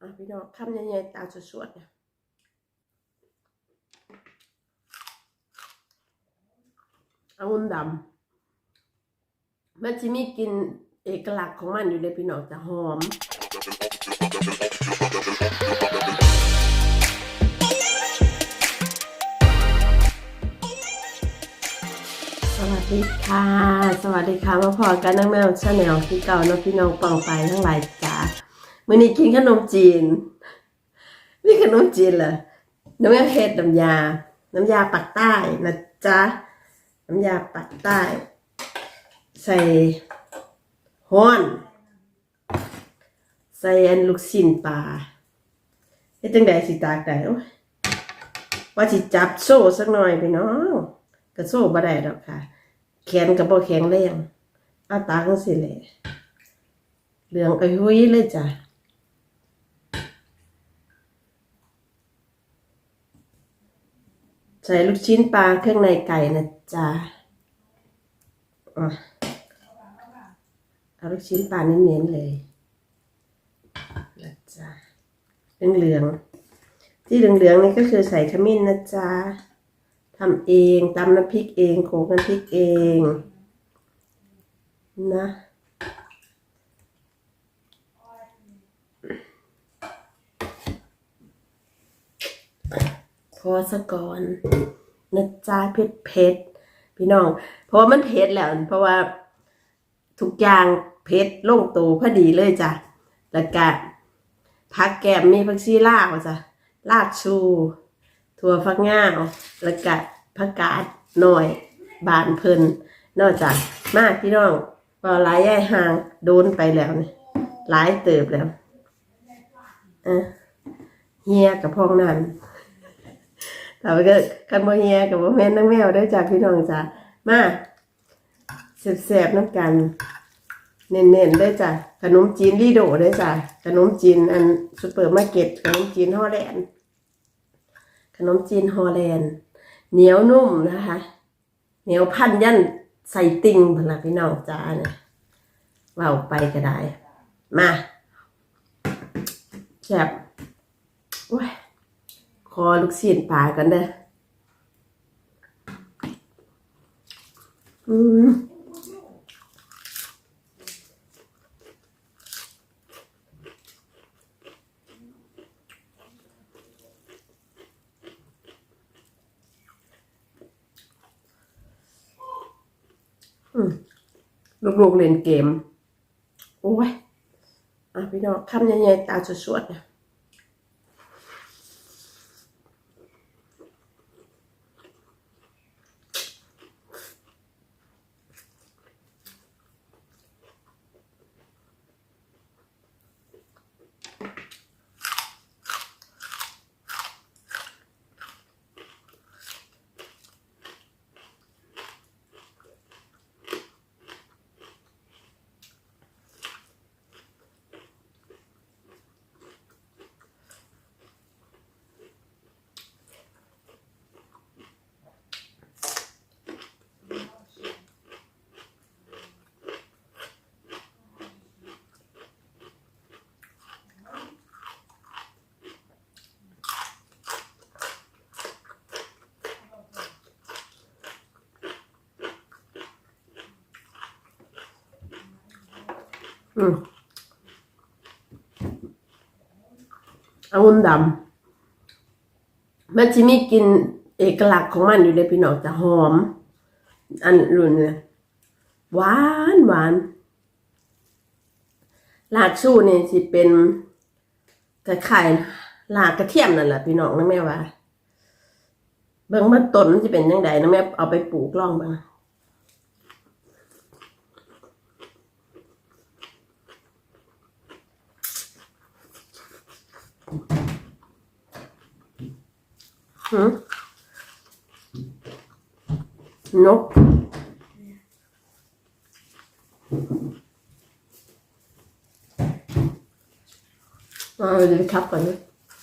อะพี่น้องคำใหญ่ๆตาสวดๆเนี่ยองุ่นดำมันจะมีกินเอกลักษณ์ของมันอยู่เลยพี่น้องจะหอมสวัสดีค่ะ สวัสดีค่ะมาพอกันนังแมวชาแนลที่เก่าเนาะพี่น้องปองไปทั้งหลาย มื้อนี้กินขนมจีนนี่ขนมจีนเหรอน้ำแมวเฮ็ดน้ำยา น้ำยาปักใต้นะจ๊ะ น้ำยาปักใต้ ใส่ห้อน ใส่อันลูกชิ้นปลาเฮ็ดจังไดสิตากได้ว่าสิจับโซ่สักหน่อยพี่น้องก็โซ่บ่ได้ดอกค่ะ แขนก็บ่แข็งแรงอาตาจังซี่แหละเหลืองไอ้หุ้ยเลยจ้ะ ส่ลูกชิ้นปลาเครื่องในไก่นะจ๊ะเอาลูกชิ้นปลาเน้นๆเลยนะจ๊ะเหลืองๆที่เหลืองๆนี่ก็คือใส่ขมิ้นนะจ๊ะทำเองตำน้ำพริกเองโขลกน้ำพริกเอง นะ พอสะก่อนนะจ๊ะเผ็ดเผ็ดพี่น้อง เพราะว่ามันเผ็ดแล้ว เพราะว่าทุกอย่างเผ็ดลงตัวพอดีเลยจ้ะแล้วก็ผักแกมมีผักชีลาวจ้ะลากชู ถั่วฟักงาวแล้วก็ผักกาดหน่อย บานเพลินนอกจากมากพี่น้องพอหลายย่ายห่างโดนไปแล้วเนี่ยหลายเติบแล้วเอะเฮียกับพ้องนั้น แต่ว่าก็กันบ่เฮียกับบ่แม่นนังแมวได้จ้ะพี่น้องจ้ะมาแซ่บๆน้ำกันเน้นๆได้จ้ะขนมจีนลีโดได้จ้ะขนมจีนอันซุปเปอร์มาร์เก็ตขนมจีนฮอลแลนด์ขนมจีนฮอลแลนด์เหนียวนุ่มนะคะเหนียวพันยันใส่ติ่งพนละพี่น้องจ้าเนี่ยว่าไปก็ได้ มาแซ่บโอ้ย คอลูกศิษย์ปลากันเด้ออืมลูกๆเล่นเกม โอ้ย อะพี่น้องคำใหญ่ๆตาสวดๆเนี่ย อืมองุ่นดำมันจะมีกลิ่นเอกลักษณ์ของมันอยู่เลยพี่น้องจะหอม อันรุนเนี่ยหวานหวานลาดชูเนี่ยสิเป็นกระไข่ลากกระเทียมนั่นแหละพี่น้องนะแม่ว่าเบิ่งมันต้นมันจะเป็นยังไงนะแม่เอาไปปลูกล่องบ้าง นกอ่าเดี๋ยวทับก่อนนะ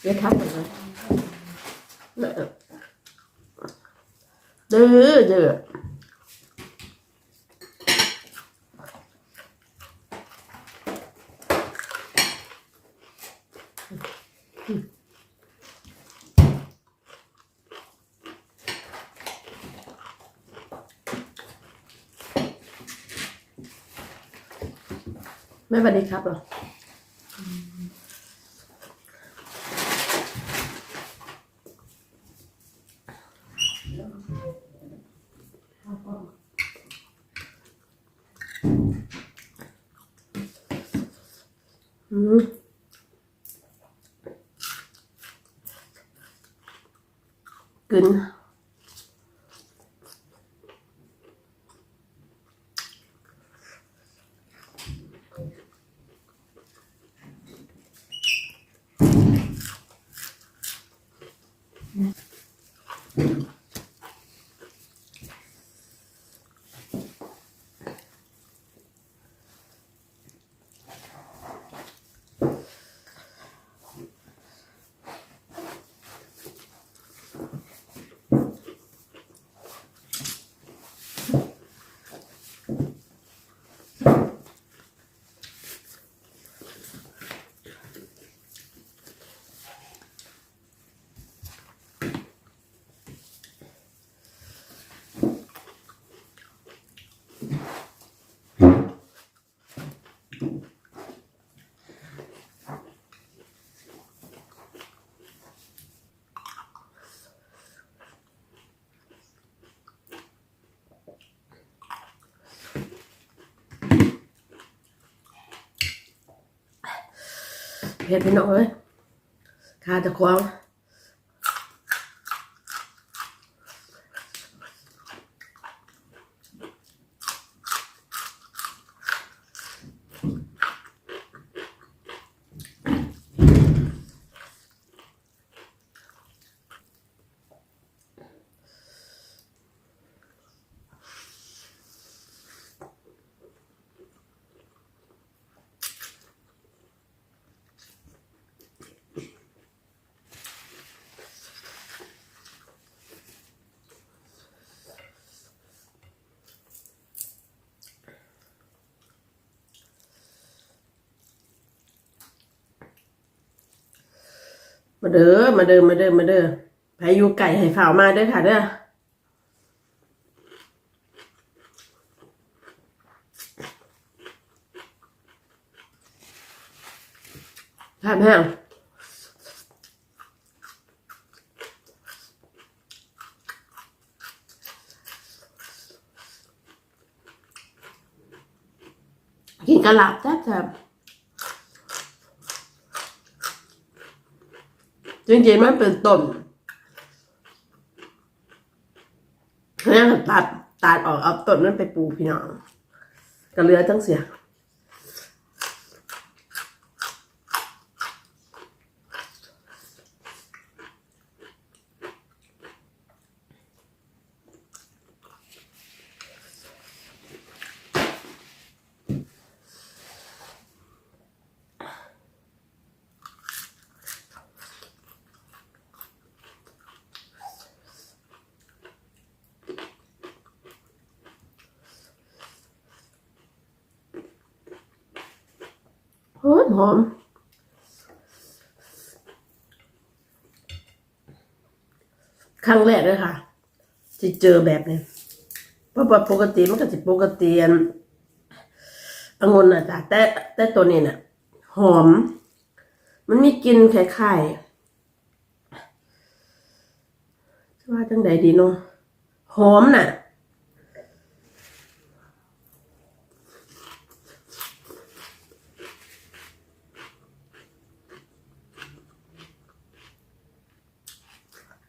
เดี๋ยวทับก่อนนะเดือเดือ ไม่สวัสดีครับหรออืมกึน เห็ดไปหน่อยเลยขาจะควง มาเด้อมาเด้อมาเด้อมาเด้อพายุไก่ให้ฝ่าวมาเด้อค่ะเด้อทานแห้งกินกะหล่ำแซ่บ จริงๆมันเป็นต้นแล้วตัดตัดออกเอาต้นนั้นไปปูพี่น้องกระเรือจังเสีย อหอมครั้งแรกเลยค่ะที่เจอแบบนี้เพราะว่าปกติมันก็จะปกติอันองุ่นอะจ้ะแต่แต่ตัวนี้น่ะ หอม มันมีกลิ่นคล้ายๆว่าจังใดดีเนาะหอมน่ะ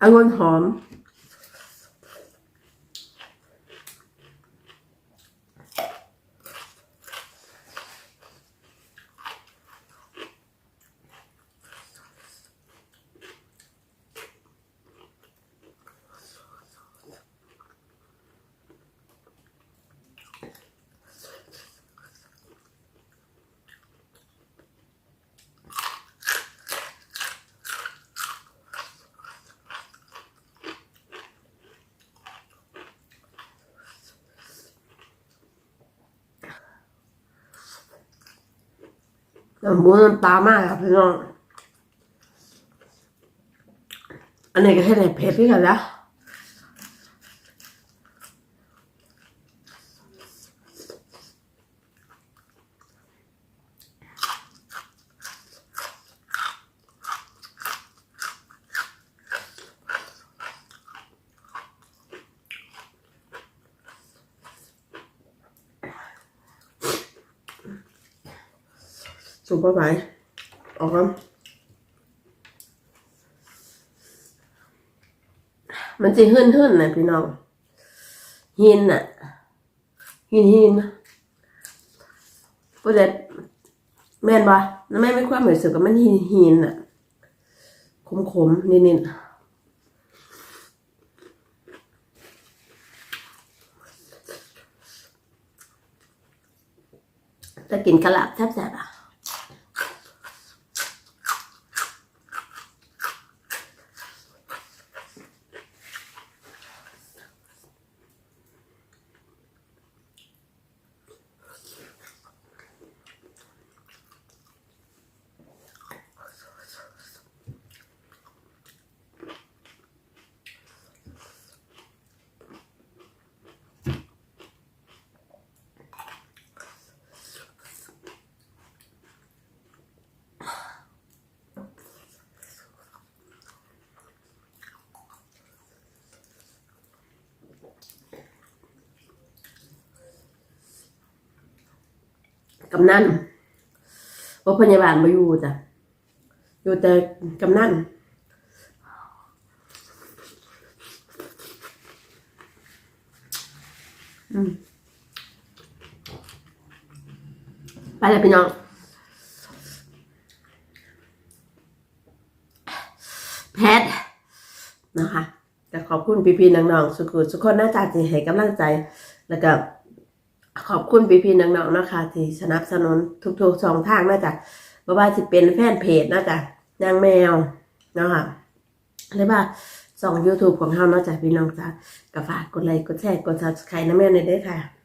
องุ่น หมูน้ำตามากครับพี่น้องอันนี้ก็แค่ไนเพี่กันแล้ว สูบเข้าไปออกครับมันจะหื่นหื่นๆนะพี่น้องหินน่ะหินหินพูดเลยแม่นปะแม่ไม่ความรู้สึกกับมันหินหินน่ะขมขมนิดนิดจะกินกะหล่ำแซ่บๆอะ กำนันว่าพยาบาลมาอยู่จ้ะอยู่แต่กำนันอืมไปเลยพี่น้องแพทย์นะคะแต่ขอบคุณพี่ๆน้องๆสุขุสุขคนน่าจะที่ให้กำลังใจแล้วก็ ขอบคุณพี่พีน้องๆนะคะที่สนับสนุนทุกๆช่องทางนะจ๊ะไม่ว่าจะเป็นแฟนเพจนะจ๊ะนางแมวนะคะหรือว่าสอง YouTube ของเขาเนาะจ๊ะพี่น้องจ๊ะก็ฝากกดไลค์กดแชร์กด Subscribe นะแม่ในอยเด้อค่ะ